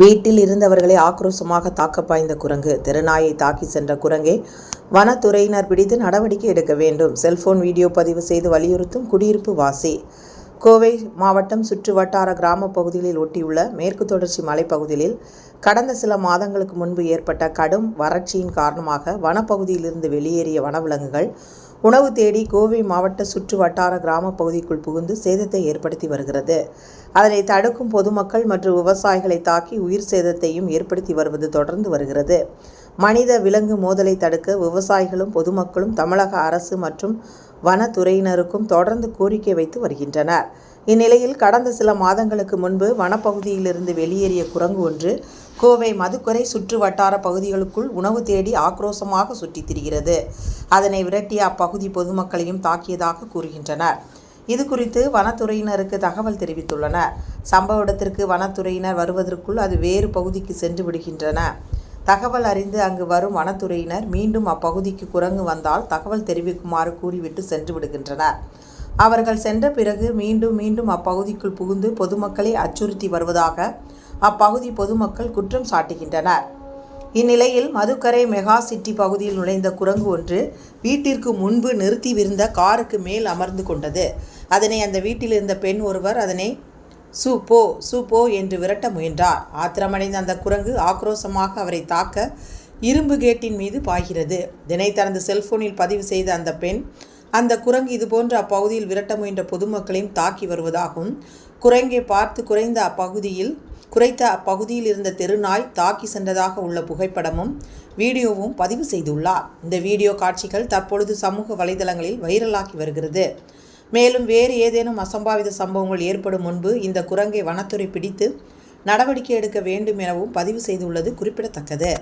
வீட்டில் இருந்தவர்களை ஆக்ரோஷமாக தாக்க பாய்ந்த குரங்கு. தெருநாயை தாக்கி சென்ற குரங்கை வனத்துறையினர் பிடித்து நடவடிக்கை எடுக்க வேண்டும். செல்போன் வீடியோ பதிவு செய்து வலியுறுத்தும் குடியிருப்பு வாசி. கோவை மாவட்டம் சுற்று வட்டார கிராம பகுதிகளில் ஒட்டியுள்ள மேற்கு தொடர்ச்சி மலைப்பகுதிகளில் கடந்த சில மாதங்களுக்கு முன்பு ஏற்பட்ட கடும் வறட்சியின் காரணமாக வனப்பகுதியிலிருந்து வெளியேறிய வனவிலங்குகள் உணவு தேடி கோவை மாவட்ட சுற்று வட்டார கிராம பகுதிக்குள் புகுந்து சேதத்தை ஏற்படுத்தி வருகிறது. அதனை தடுக்கும் பொதுமக்கள் மற்றும் விவசாயிகளை தாக்கி உயிர் சேதத்தையும் ஏற்படுத்தி வருவது தொடர்ந்து வருகிறது. மனித விலங்கு மோதலை தடுக்க விவசாயிகளும் பொதுமக்களும் தமிழக அரசு மற்றும் வனத்துறையினருக்கும் தொடர்ந்து கோரிக்கை வைத்து வருகின்றனர். இந்நிலையில் கடந்த சில மாதங்களுக்கு முன்பு வனப்பகுதியிலிருந்து வெளியேறிய குரங்கு ஒன்று கோவை மதுக்கரை சுற்று வட்டார பகுதிகளுக்குள் உணவு தேடி ஆக்ரோஷமாக சுற்றித் திரிகிறது. அதனை விரட்டிய அப்பகுதி பொதுமக்களையும் தாக்கியதாக கூறுகின்றனர். இது குறித்து வனத்துறையினருக்கு தகவல் தெரிவித்துள்ளனர். சம்பவ இடத்திற்கு வனத்துறையினர் வருவதற்குள் அது வேறு பகுதிக்கு சென்று விடுகின்றன. தகவல் அறிந்து அங்கு வரும் வனத்துறையினர் மீண்டும் அப்பகுதிக்கு குரங்கு வந்தால் தகவல் தெரிவிக்குமாறு கூறிவிட்டு சென்று விடுகின்றனர். அவர்கள் சென்ற பிறகு மீண்டும் மீண்டும் அப்பகுதிக்குள் புகுந்து பொதுமக்களை அச்சுறுத்தி வருவதாக அப்பகுதி பொதுமக்கள் குற்றம் சாட்டுகின்றனர். இந்நிலையில் மதுக்கரை மெகா சிட்டி பகுதியில் நுழைந்த குரங்கு ஒன்று வீட்டிற்கு முன்பு நிறுத்திவிருந்த காருக்கு மேல் அமர்ந்து கொண்டது. அதனை அந்த வீட்டில் இருந்த பெண் ஒருவர் அதனை சு போ சு போ என்று விரட்ட முயன்றார். ஆத்திரமடைந்த அந்த குரங்கு ஆக்ரோஷமாக அவரை தாக்க இரும்பு கேட்டின் மீது பாய்கிறது. தினை தனது செல்போனில் பதிவு செய்த அந்த பெண் அந்த குரங்கு இதுபோன்று அப்பகுதியில் விரட்ட முயன்ற பொதுமக்களையும் தாக்கி வருவதாகவும் குரங்கை பார்த்து குறைந்த அப்பகுதியில் குறைத்த அப்பகுதியில் இருந்த தெருநாய் தாக்கி சென்றதாக உள்ள புகைப்படமும் வீடியோவும் பதிவு செய்துள்ளார். இந்த வீடியோ காட்சிகள் தற்பொழுது சமூக வலைதளங்களில் வைரலாகி வருகிறது. மேலும் வேறு ஏதேனும் அசம்பாவித சம்பவங்கள் ஏற்படும் முன்பு இந்த குரங்கை வனத்துறை பிடித்து நடவடிக்கை எடுக்க வேண்டும் எனவும் பதிவு செய்துள்ளது குறிப்பிடத்தக்கது.